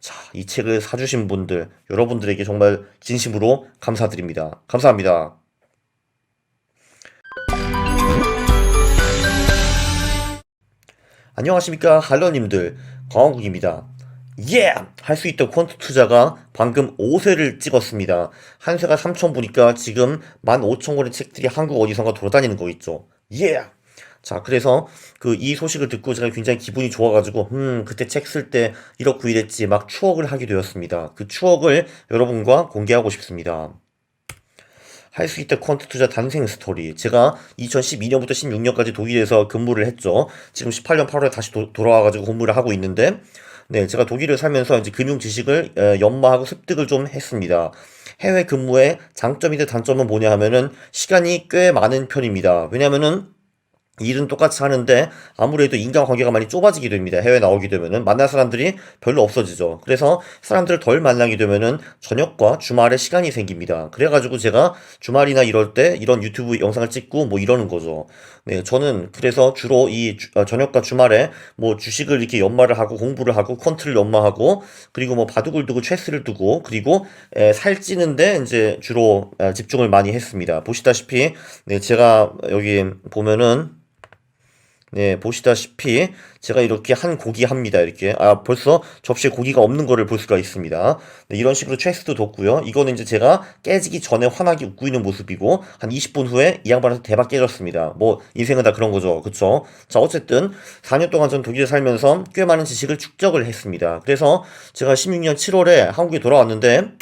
자, 이 책을 사주신 분들, 여러분들에게 정말 진심으로 감사드립니다. 감사합니다. 안녕하십니까, 할러님들. 광원국입니다. 예! 할수 있던 퀀트 투자가 방금 5세를 찍었습니다. 한 세가 3천 보니까 지금 15,000권의 책들이 한국 어디선가 돌아다니는 거 있죠. 예! 자, 그래서 그 이 소식을 듣고 제가 굉장히 기분이 좋아가지고, 음, 그때 책 쓸때 이렇고 이랬지 막 추억을 하게 되었습니다. 그 추억을 여러분과 공개하고 싶습니다. 할 수 있다 퀀트 투자 탄생 스토리. 제가 2012년부터 16년까지 독일에서 근무를 했죠. 지금 18년 8월에 다시 도, 돌아와가지고 근무를 하고 있는데, 네, 제가 독일을 살면서 이제 금융 지식을 에, 연마하고 습득을 좀 했습니다. 해외 근무의 장점이든 단점은 뭐냐 하면은 시간이 꽤 많은 편입니다. 왜냐면은 일은 똑같이 하는데 아무래도 인간관계가 많이 좁아지게 됩니다. 해외 나오게 되면은 만날 사람들이 별로 없어지죠. 그래서 사람들을 덜 만나게 되면은 저녁과 주말에 시간이 생깁니다. 그래가지고 제가 주말이나 이럴 때 이런 유튜브 영상을 찍고 뭐 이러는 거죠. 네, 저는 그래서 주로 이 주- 어, 저녁과 주말에 뭐 주식을 이렇게 연마를 하고 공부를 하고 퀀트를 연마하고 그리고 뭐 바둑을 두고 체스를 두고 그리고 에, 살찌는데 이제 주로 에, 집중을 많이 했습니다. 보시다시피 네, 제가 여기 보면은 네, 보시다시피 제가 이렇게 한 고기 합니다. 이렇게. 아, 벌써 접시에 고기가 없는 거를 볼 수가 있습니다. 네, 이런 식으로 체스도 뒀고요. 이거는 이제 제가 깨지기 전에 환하게 웃고 있는 모습이고 한 20분 후에 이 양반한테 대박 깨졌습니다. 뭐 인생은 다 그런 거죠. 그쵸? 자, 어쨌든 4년 동안 전 독일에 살면서 꽤 많은 지식을 축적을 했습니다. 그래서 제가 16년 7월에 한국에 돌아왔는데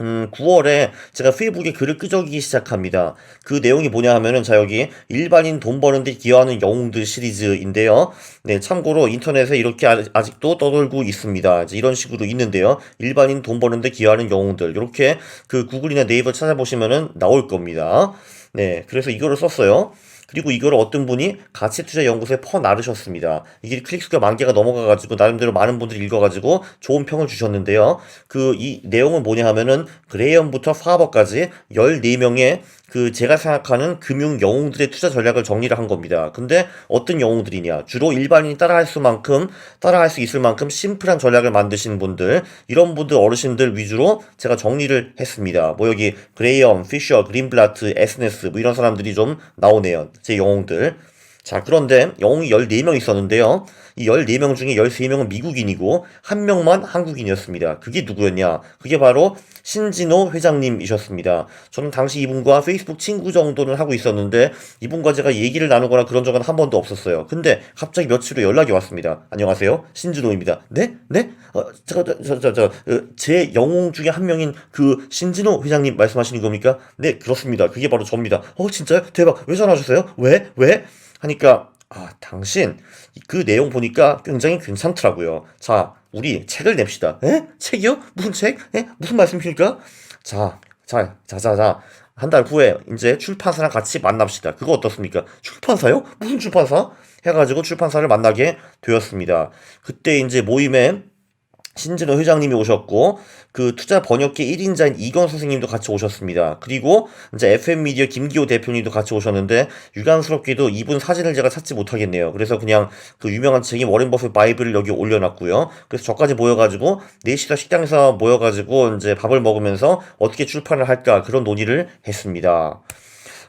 음, 9월에 제가 페이북에 글을 끄적이기 시작합니다. 그 내용이 뭐냐 하면은, 자, 여기, 일반인 돈 버는데 기여하는 영웅들 시리즈인데요. 네, 참고로 인터넷에 이렇게 아- 아직도 떠돌고 있습니다. 이런 식으로 있는데요. 일반인 돈 버는데 기여하는 영웅들. 이렇게 그 구글이나 네이버 찾아보시면은 나올 겁니다. 네, 그래서 이거를 썼어요. 그리고 이거를 어떤 분이 가치투자연구소에 퍼 나르셨습니다. 이게 클릭수가 만 개가 넘어가가지고 나름대로 많은 분들이 읽어가지고 좋은 평을 주셨는데요. 그 이 내용은 뭐냐 하면은 그레이엄부터 파버까지 14명의 그 제가 생각하는 금융 영웅들의 투자 전략을 정리를 한 겁니다. 근데 어떤 영웅들이냐? 주로 일반인이 따라할 수만큼 따라할 수 있을 만큼 심플한 전략을 만드신 분들 이런 분들 어르신들 위주로 제가 정리를 했습니다. 뭐 여기 그레이엄, 피셔, 그린블라트, 에스네스 뭐 이런 사람들이 좀 나오네요. 제 영웅들. 자, 그런데 영웅이 14명 있었는데요. 이 14명 중에 13명은 미국인이고, 한 명만 한국인이었습니다. 그게 누구였냐? 그게 바로 신진호 회장님이셨습니다. 저는 당시 이분과 페이스북 친구 정도는 하고 있었는데, 이분과 제가 얘기를 나누거나 그런 적은 한 번도 없었어요. 근데 갑자기 며칠 후 연락이 왔습니다. 안녕하세요. 신진호입니다. 네? 네? 어, 저, 저, 저, 저, 저, 어, 제 영웅 중에 한 명인 그 신진호 회장님 말씀하시는 겁니까? 네, 그렇습니다. 그게 바로 저입니다. 어, 진짜요? 대박. 왜 전화하셨어요? 왜? 왜? 하니까 아, 당신 그 내용 보니까 굉장히 괜찮더라고요. 자, 우리 책을 냅시다. 에? 책이요? 무슨 책? 에? 무슨 말씀이십니까? 자, 자, 자, 자, 자. 한 달 후에 이제 출판사랑 같이 만납시다. 그거 어떻습니까? 출판사요? 무슨 출판사? 해가지고 출판사를 만나게 되었습니다. 그때 이제 모임에 신진호 회장님이 오셨고 그 투자 번역계 1인자인 이건 선생님도 같이 오셨습니다. 그리고 이제 FM 미디어 김기호 대표님도 같이 오셨는데 유감스럽게도 이분 사진을 제가 찾지 못하겠네요. 그래서 그냥 그 유명한 책인 워렌 버핏 바이블을 여기 올려놨고요. 그래서 저까지 모여가지고 넷이서 식당에서 모여가지고 이제 밥을 먹으면서 어떻게 출판을 할까 그런 논의를 했습니다.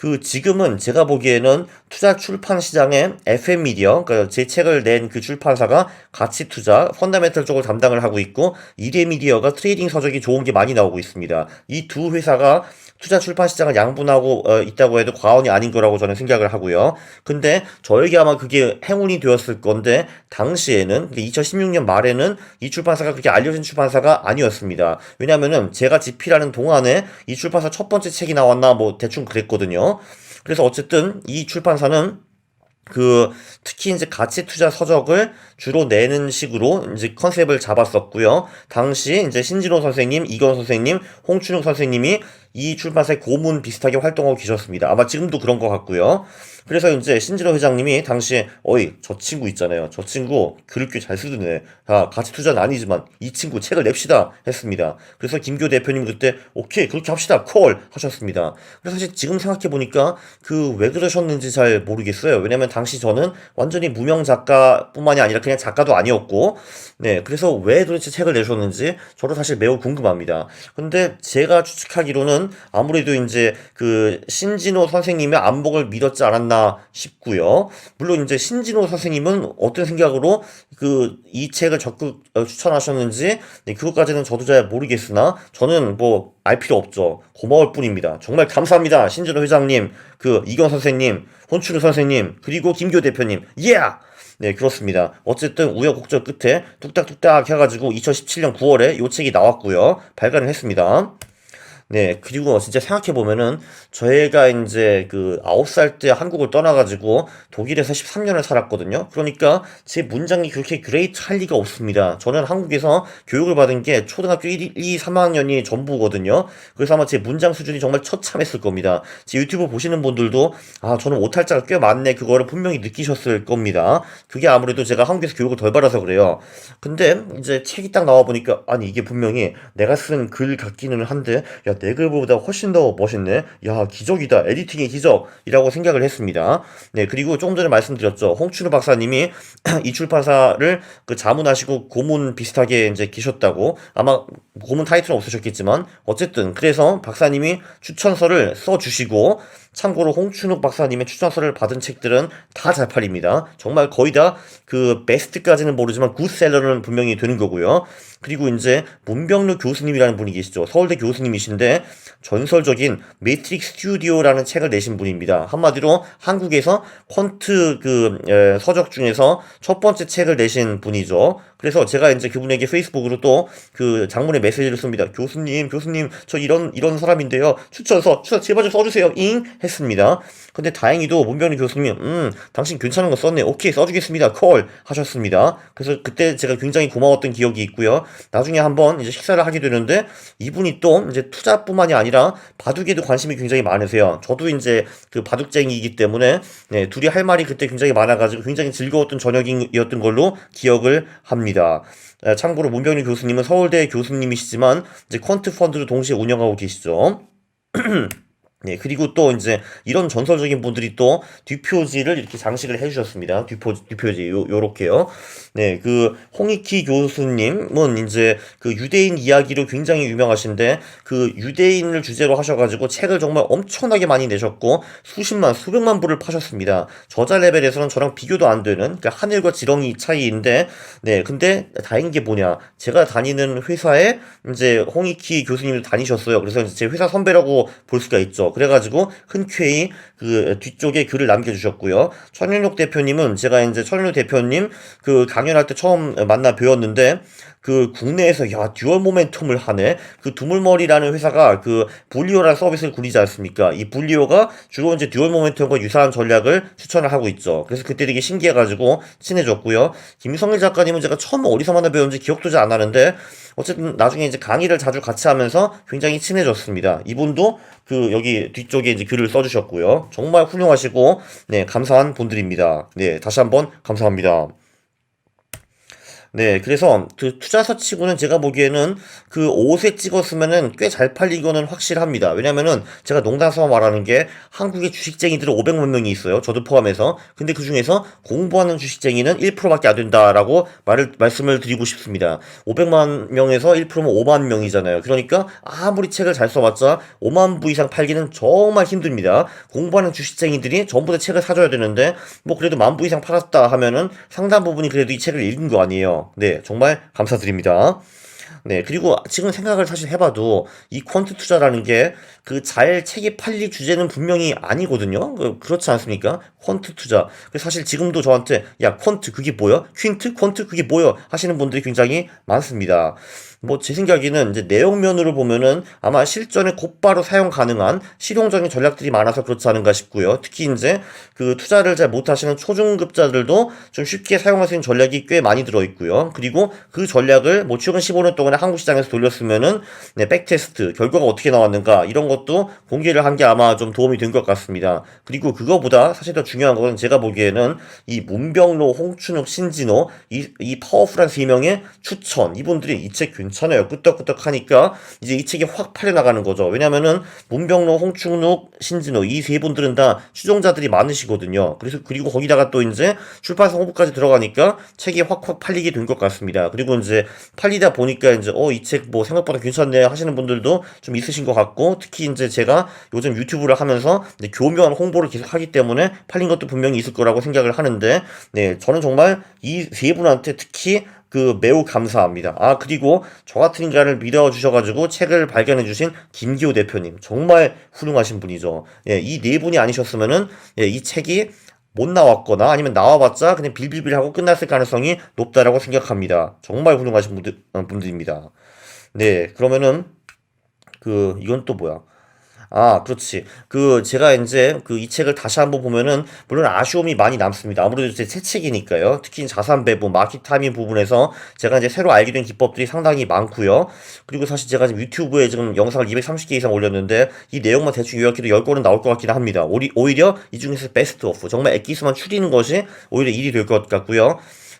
그 지금은 제가 보기에는 투자 출판 시장에 FM 미디어, 그러니까 제 책을 낸 그 출판사가 가치 투자, 펀더멘털 쪽을 담당을 하고 있고 이데 미디어가 트레이딩 서적이 좋은 게 많이 나오고 있습니다. 이 두 회사가 투자 출판 시장을 양분하고 어, 있다고 해도 과언이 아닌 거라고 저는 생각을 하고요. 근데 저에게 아마 그게 행운이 되었을 건데 당시에는 2016년 말에는 이 출판사가 그렇게 알려진 출판사가 아니었습니다. 왜냐면은 제가 집필하는 동안에 이 출판사 첫 번째 책이 나왔나 뭐 대충 그랬거든요. 그래서 어쨌든 이 출판사는 그 특히 이제 가치 투자 서적을 주로 내는 식으로 이제 컨셉을 잡았었고요. 당시 이제 신진호 선생님, 이건 선생님, 홍춘욱 선생님이 이 출판사의 고문 비슷하게 활동하고 계셨습니다. 아마 지금도 그런 것 같고요. 그래서 이제 신진호 회장님이 당시에 어이 저 친구 있잖아요. 저 친구 꽤잘 쓰던데 아, 같이 투자는 아니지만 이 친구 책을 냅시다 했습니다. 그래서 김교 대표님 그때 오케이 그렇게 합시다 콜 하셨습니다. 그래서 사실 지금 생각해 보니까 그 왜 그러셨는지 잘 모르겠어요. 왜냐면 당시 저는 완전히 무명 작가뿐만이 아니라 그냥 작가도 아니었고 네 그래서 왜 도대체 책을 내셨는지 저도 사실 매우 궁금합니다. 근데 제가 추측하기로는 아무래도 이제 그 신진호 선생님의 안목을 믿었지 않았나 싶고요. 물론 이제 신진호 선생님은 어떤 생각으로 그 이 책을 적극 어, 추천하셨는지 네, 그것까지는 저도 잘 모르겠으나 저는 뭐 알 필요 없죠. 고마울 뿐입니다. 정말 감사합니다. 신진호 회장님, 그 이경 선생님, 혼추르 선생님, 그리고 김교 대표님. 예! Yeah! 네, 그렇습니다. 어쨌든 우여곡절 끝에 뚝딱뚝딱 해가지고 2017년 9월에 요 책이 나왔고요. 발간을 했습니다. 네, 그리고 진짜 생각해보면은, 저희가 이제 그 9살 때 한국을 떠나가지고 독일에서 13년을 살았거든요. 그러니까 제 문장이 그렇게 그레이트 할 리가 없습니다. 저는 한국에서 교육을 받은 게 초등학교 1, 2, 3학년이 전부거든요. 그래서 아마 제 문장 수준이 정말 처참했을 겁니다. 제 유튜브 보시는 분들도, 아, 저는 오탈 자가 꽤 많네. 그거를 분명히 느끼셨을 겁니다. 그게 아무래도 제가 한국에서 교육을 덜 받아서 그래요. 근데 이제 책이 딱 나와보니까, 아니, 이게 분명히 내가 쓴 글 같기는 한데, 야, 내 글보다 훨씬 더 멋있네. 야, 기적이다. 에디팅의 기적이라고 생각을 했습니다. 네, 그리고 조금 전에 말씀드렸죠. 홍춘우 박사님이 이 출판사를 그 자문하시고 고문 비슷하게 이제 계셨다고 아마 고문 타이틀은 없으셨겠지만 어쨌든 그래서 박사님이 추천서를 써 주시고 참고로 홍춘욱 박사님의 추천서를 받은 책들은 다 잘 팔립니다. 정말 거의 다 그 베스트까지는 모르지만 굿셀러는 분명히 되는 거고요. 그리고 이제 문병루 교수님이라는 분이 계시죠. 서울대 교수님이신데 전설적인 매트릭 스튜디오라는 책을 내신 분입니다. 한마디로 한국에서 퀀트 그 에, 서적 중에서 첫 번째 책을 내신 분이죠. 그래서 제가 이제 그분에게 페이스북으로 또 그 장문의 메시지를 씁니다. 교수님, 교수님, 저 이런 이런 사람인데요. 추천서, 추천 제발 좀 써주세요. 잉 했습니다. 근데 다행히도 문병리 교수님, 음, 당신 괜찮은 거 썼네. 오케이, 써주겠습니다. 콜 하셨습니다. 그래서 그때 제가 굉장히 고마웠던 기억이 있고요. 나중에 한번 이제 식사를 하게 되는데 이분이 또 이제 투자뿐만이 아니라 바둑에도 관심이 굉장히 많으세요. 저도 이제 그 바둑쟁이이기 때문에 네, 둘이 할 말이 그때 굉장히 많아가지고 굉장히 즐거웠던 저녁이었던 걸로 기억을 합니다. 참고로 문병리 교수님은 서울대 교수님이시지만 이제 퀀트 펀드도 동시에 운영하고 계시죠. 네, 그리고 또 이제 이런 전설적인 분들이 또 뒷표지를 이렇게 장식을 해주셨습니다. 뒷표, 뒷표지, 요, 요렇게요. 네, 그 홍익희 교수님은 이제 그 유대인 이야기로 굉장히 유명하신데 그 유대인을 주제로 하셔가지고 책을 정말 엄청나게 많이 내셨고 수십만, 수백만 부를 파셨습니다. 저자 레벨에서는 저랑 비교도 안 되는 그러니까 하늘과 지렁이 차이인데 네, 근데 다행인 게 뭐냐. 제가 다니는 회사에 이제 홍익희 교수님도 다니셨어요. 그래서 제 회사 선배라고 볼 수가 있죠. 그래가지고 흔쾌히 그 뒤쪽에 글을 남겨주셨고요. 천윤옥 대표님은 제가 이제 천윤옥 대표님 그 강연할 때 처음 만나 뵈었는데 그 국내에서 야 듀얼 모멘텀을 하네. 그 두물머리라는 회사가 그 불리오라는 서비스를 굴리지 않습니까? 이 불리오가 주로 이제 듀얼 모멘텀과 유사한 전략을 추천을 하고 있죠. 그래서 그때 되게 신기해가지고 친해졌고요. 김성일 작가님은 제가 처음 어디서 만나 배웠는지 기억도 잘 안 나는데 어쨌든 나중에 이제 강의를 자주 같이 하면서 굉장히 친해졌습니다. 이분도 그 여기 뒤쪽에 이제 글을 써주셨고요. 정말 훌륭하시고 네 감사한 분들입니다. 네 다시 한번 감사합니다. 네, 그래서 그 투자서 치고는 제가 보기에는 그 옷에 찍었으면은 꽤 잘 팔리고는 확실합니다. 왜냐면은 제가 농담삼아 말하는 게 한국의 주식쟁이들은 500만 명이 있어요. 저도 포함해서. 근데 그 중에서 공부하는 주식쟁이는 1%밖에 안 된다라고 말을 말씀을 드리고 싶습니다. 500만 명에서 1%면 5만 명이잖아요. 그러니까 아무리 책을 잘 써봤자 5만 부 이상 팔기는 정말 힘듭니다. 공부하는 주식쟁이들이 전부 다 책을 사줘야 되는데 뭐 그래도 만부 이상 팔았다 하면은 상당 부분이 그래도 이 책을 읽은 거 아니에요. 네, 정말 감사드립니다. 네, 그리고 지금 생각을 사실 해봐도 이 퀀트 투자라는 게 그 잘 책이 팔릴 주제는 분명히 아니거든요. 그, 그렇지 않습니까? 퀀트 투자. 그래서 사실 지금도 저한테 야, 퀀트 그게 뭐야? 퀸트? 퀀트 그게 뭐야? 하시는 분들이 굉장히 많습니다. 뭐 제 생각에는 이제 내용면으로 보면은 아마 실전에 곧바로 사용 가능한 실용적인 전략들이 많아서 그렇지 않은가 싶고요. 특히 이제 그 투자를 잘 못하시는 초중급자들도 좀 쉽게 사용할 수 있는 전략이 꽤 많이 들어 있고요. 그리고 그 전략을 뭐 최근 15년 동안에 한국 시장에서 돌렸으면은 네, 백테스트 결과가 어떻게 나왔는가 이런 것도 공개를 한 게 아마 좀 도움이 된 것 같습니다. 그리고 그거보다 사실 더 중요한 것은 제가 보기에는 이 문병로, 홍춘욱, 신진호 이, 이 파워풀한 세 명의 추천 이분들이 이책 괜찮아요. 끄떡끄떡 하니까 이제 이 책이 확 팔려 나가는 거죠. 왜냐면은 문병로, 홍춘욱, 신진호 이 세 분들은 다 추종자들이 많으시거든요. 그래서 그리고 거기다가 또 이제 출판사 홍보까지 들어가니까 책이 확확 팔리게 된 것 같습니다. 그리고 이제 팔리다 보니까 이제 어 이 책 뭐 생각보다 괜찮네 하시는 분들도 좀 있으신 것 같고 특히 이제 제가 요즘 유튜브를 하면서 교묘한 홍보를 계속 하기 때문에 팔린 것도 분명히 있을 거라고 생각을 하는데 네 저는 정말 이 세 분한테 특히 그 매우 감사합니다. 아 그리고 저 같은 인간을 믿어 주셔가지고 책을 발견해 주신 김기호 대표님 정말 훌륭하신 분이죠. 예, 이 네 분이 아니셨으면은 예, 이 책이 못 나왔거나 아니면 나와봤자 그냥 빌빌빌 하고 끝났을 가능성이 높다라고 생각합니다. 정말 훌륭하신 분들, 어, 분들입니다. 네, 그러면은 그 이건 또 뭐야? 아, 그렇지. 그 제가 이제 그 이 책을 다시 한번 보면은 물론 아쉬움이 많이 남습니다. 아무래도 제새 책이니까요. 특히 자산 배분, 마켓 타이밍 부분에서 제가 이제 새로 알게 된 기법들이 상당히 많고요. 그리고 사실 제가 지금 유튜브에 지금 영상을 230개 이상 올렸는데 이 내용만 대충 요약해도 10권은 나올 것 같긴 합니다. 오히려 이 중에서 베스트 오프, 정말 엑기스만 추리는 것이 오히려 일이 될 것 같고요.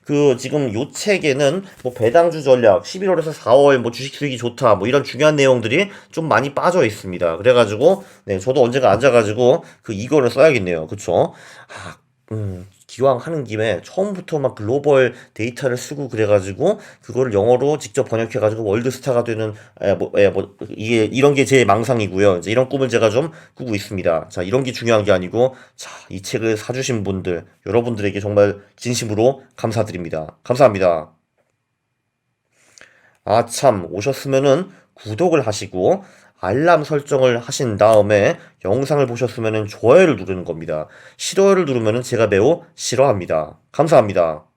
그 지금 요 책에는 뭐 배당주 전략 11월에서 4월 뭐 주식 수익이 좋다 뭐 이런 중요한 내용들이 좀 많이 빠져 있습니다. 그래가지고 네 저도 언젠가 앉아가지고 그 이거를 써야겠네요. 그쵸? 아, 음 기왕 하는 김에 처음부터 막 글로벌 데이터를 쓰고 그래가지고 그거를 영어로 직접 번역해가지고 월드스타가 되는 에, 뭐, 에, 뭐 이게 이런 게 제 망상이고요. 이제 이런 꿈을 제가 좀 꾸고 있습니다. 자 이런 게 중요한 게 아니고 자 이 책을 사주신 분들 여러분들에게 정말 진심으로 감사드립니다. 감사합니다. 아, 참, 오셨으면은 구독을 하시고 알람 설정을 하신 다음에 영상을 보셨으면은 좋아요를 누르는 겁니다. 싫어요를 누르면은 제가 매우 싫어합니다. 감사합니다.